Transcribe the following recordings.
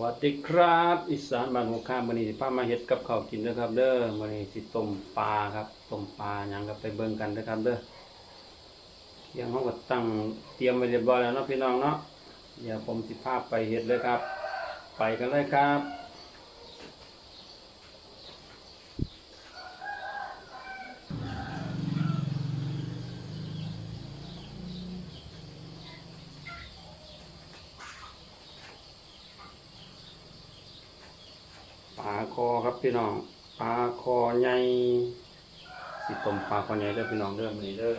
วัสดีครับอีสานบ้านหัวข้ามวันนี้สิพามาเห็ดกับข้าวกินนะครับ เด้อวันนี้สิต้มปลาครับต้มปลาอยังกับไปเบิ่งกันนะครับ เด้อเที่ยงเฮาก็ตั้งเตรียมไว้เรียบร้อยแล้วเนาะพี่น้องเนาะเดี๋ยวผมสิพาไปเห็ดเลยครับ ไปกันเลยครับ ปลาคอครับพี่น้องปลาคอใหญ่ สิต้มปลาคอใหญ่เด้อพี่น้องเด้อมื้อนี้เด้อ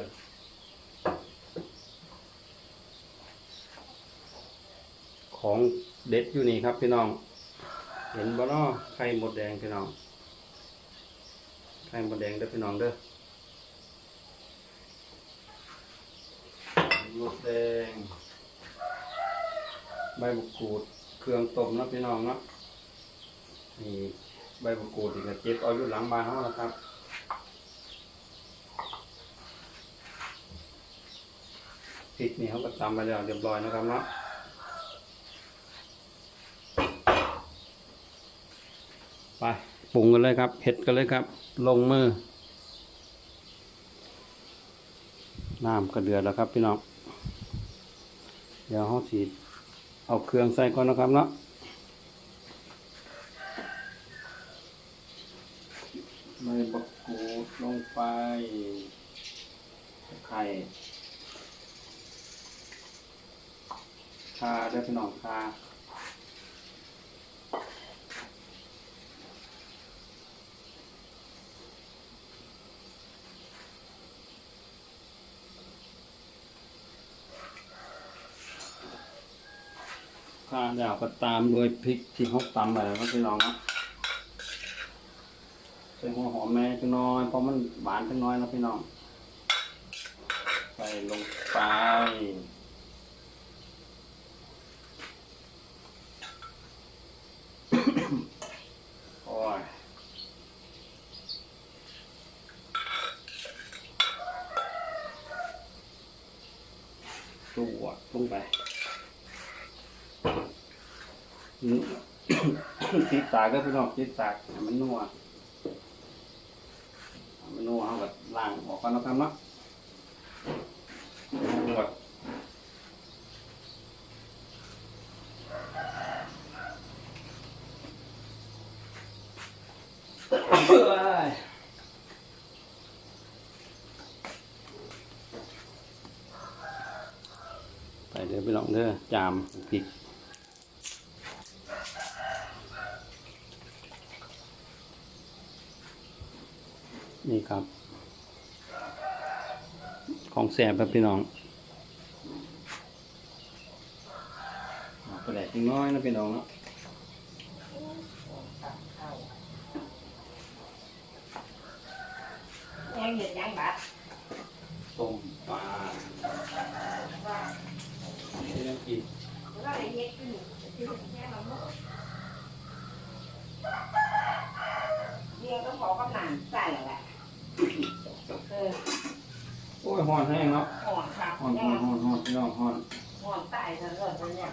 ของเด็ดอยู่นี่ครับพี่น้อง เห็นบ่เนาะไข่หมดแดงพี่น้องไข่หมดแดงเด้อพี่น้องเด้อหมดแดง ใบมะกรูดเครื่องต้มเนาะพี่น้องเนาะนี่ ใบมะกรูดนี่ก็เก็บเอาอยู่หลังบ้านเขานะครับพริกนี่เขาก็ตำไปแล้วเรียบร้อยนะครับเนาะไปปรุงกันเลยครับเผ็ดกันเลยครับ ลงมือน้ำก็เดือดแล้วครับพี่น้องเดี๋ยวเขาสีเอาเครื่องใส่ก่อนนะครับเนาะ ใบบักกูดลงไปไข่คาได้พี่น้องคาคาแล้วก็ตามด้วยพริกที่เขาตำไปแล้วก็พี่น้องนะ ส่หัวหอมแม่จังน้อยเพราะมันหวานจังน้อยนะพี่น้อง ใส่ลงไปโอ้ยตัวลงไปติดตากก็พี่น้องติดตากมันนัว เมนูเขาแบบล้างออกก่อนนะครับเนาะหมดไปเดี๋ยวไปลองเด้อจามพริก นี่ครับ ของแสบครับพี่น้องเอาไปแดกน้อยนะพี่น้องเนาะยังเห็นยังบัดต้มปลาไม่ต้องกิน เราได้เฮ็ดขึ้นคือแค่เราเนาะเดี๋ยวต้องขอกำลังใส่แหละเออ โอ้ยห่อนแห้งเนาะห่อนครับห่อนแน่ห่อนห่อนห่อนพี่น้องห่อนห่อนใต้ทั้งหมดเลยเนี่ย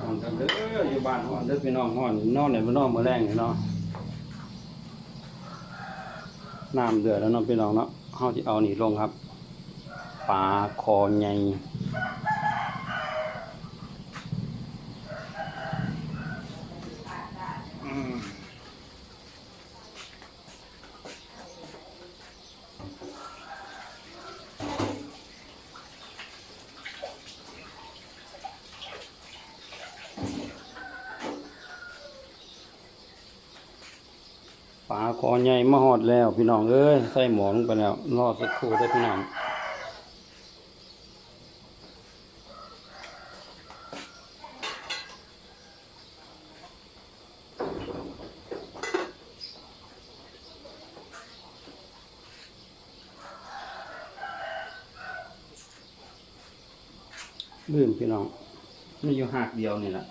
ห่อนกันเด้ออยู่บ้านห่อนเด้อพี่น้องห่อนนอนไหนมานอนมาแรงเนาะน้ำเดือดแล้วเนาะพี่น้องเนาะเฮาที่เอานี่ลงครับปลาคอใหญ่ คอใหญ่มาหอดแล้ว พี่น้องเอ้ยใส่หมอลงไปแล้วรอสักครู่ได้พี่น้องลืมพี่น้องนี่อยู่หากเดียวนี่แหละ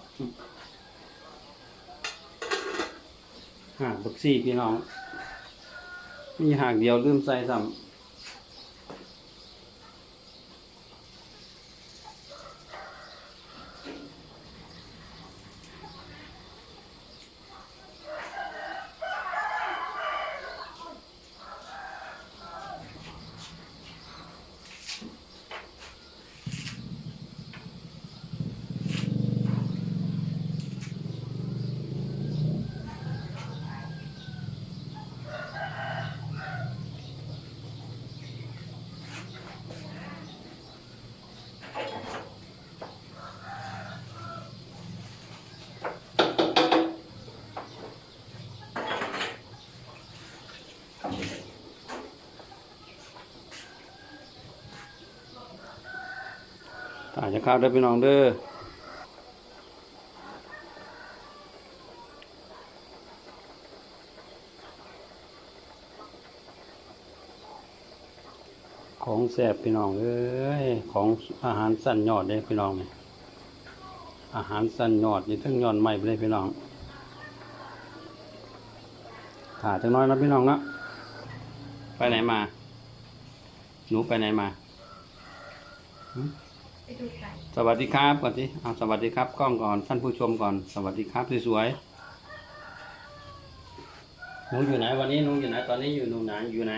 หากบักซี่พี่น้อง มีหากเดียวลืมใส่ซ้ ถ่าจะเข้าวได้พี่น้องเด้อของแซ่บพี่น้องเอ้ยของอาหารสั้นยอดเด้พี่น้องเนี่ยอาหารสั้นยอดนี่ทั้งยอดใหม่ไปเลยพี่น้องถ่าจังน้อยนะพี่น้องนะไปไหนมา หนูไปไหนมา ไปดูไก่สวัสดีครับก่อนสิเอาสวัสดีครับกล้องก่อนท่านผู้ชมก่อน สวัสดีครับสวยๆหนูอยู่ไหนวันนี้หนูอยู่ไหนตอนนี้อยู่หนูไหนอยู่ไหน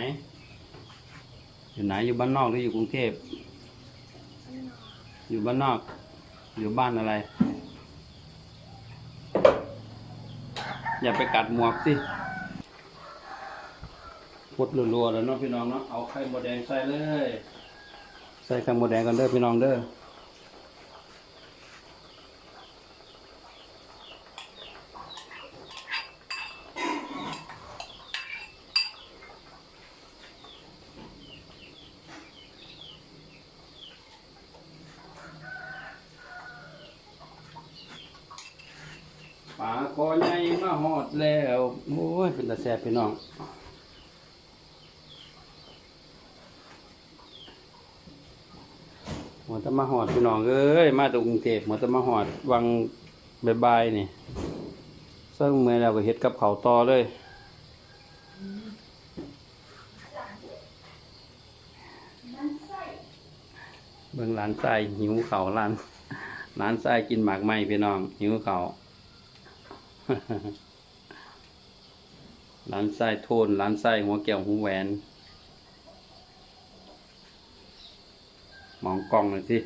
อยู่ไหนอยู่บ้านนอกหรืออยู่กรุงเทพอยู่บ้านนอก อยู่บ้านอะไร อย่าไปกัดหมวกสิพุดรัวๆแล้วเนาะพี่น้องเนาะเอาไข่มดแดงใส่เลย ใส่ไข่มดแดงกันเด้อพี่น้องเด้อ คอใหญ่มาหอดแล้วโอ้ยเป็นตาแซบพี่น้องหมดจะมาหอดพี่น้องเอ้ยมาจากกรุงเทพหมดจะมาหอดวังบายๆนี่ซึ่งเมื่อเราก็เฮ็ดกับเขาต่อเลยเบิ่งร้านไส้หิวเขาวร้านร้านไส้กินหมากไหมพี่น้องหิวเขา ร้านไส้โทนร้านไส้หัวแก้วหูแหวน มองกล้องหน่อยสิ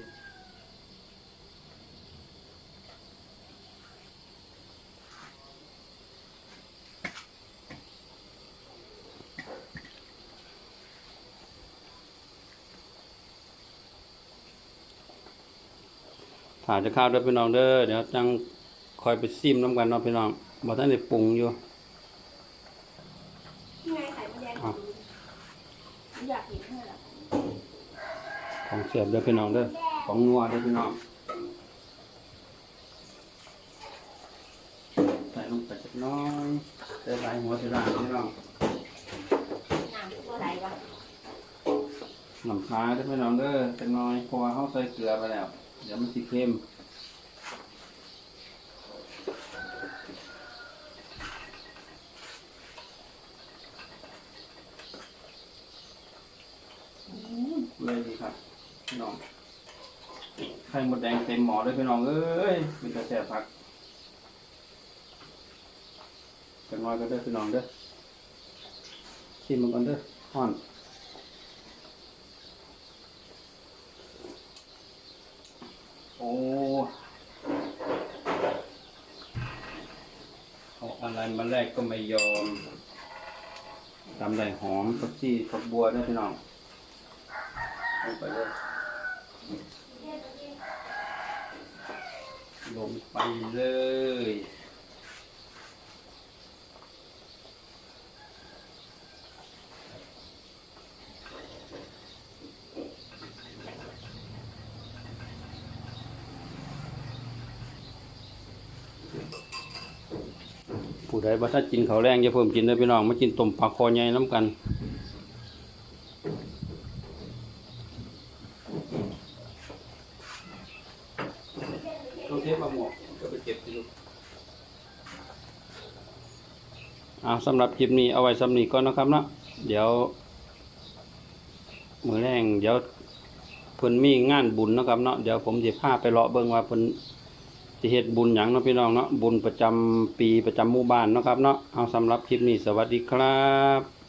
ถ่ายจะข้าวด้วยพี่น้องเด้อเดี๋ยวจัง คอยไปซิมน้ำกันเนาะพี่น้องบอกท่านได้ปรุงอยู่ที่ไงไข่มดแดงอะอยากกินเท่าไหร่ของเสียบเด้อพี่น้องเด้อของนัวเด้อพี่น้องใส่ลงไปจักหน้อยใส่หลายหัวใส่หลายพี่น้องน้ำก็ไหลวะน้ำปลาเด้อพี่น้องเด้อจักหน้อยเพราะว่าเขาใส่เกลือไปแล้ว เดี๋ยวมันสิเค็ม เลยดีครับ พี่น้องไข่หมดแดงเต็มหม้อเลยพี่น้องเอ้ยมีกระแสผักกันน้อยก็ได้อพี่น้องเด้อชิมมันก่อนเด้อห่อนโอ้เอาอะไรมาแรกก็ไม่ยอมตำได้หอมผักชีผักบัวได้พี่น้องลงไปเลย ลงไปเลย ผู้ใดบ่ถ้ากินข้าวแรงอย่าเพิ่มกินเด้พี่น้องมากินต้มปลาคอใหญ่น้ำกัน ต้องเทปมาหมวกก็ไปเก็บที่ลูกเอาสำหรับคลิปนี้เอาไว้สำนีก่อนนะครับเนาะเดี๋ยว มือแรงเดี๋ยวเพิ่นมีงานบุญนะครับเนาะเดี๋ยวผมจะพาไปเลาะเบิ่งว่าเพิ่นจะเฮ็ดบุญหยังเนาะพี่น้องเนาะบุญประจำปีประจำหมู่บ้านเนาะครับเนาะเอาสำหรับคลิปนี้สวัสดีครับ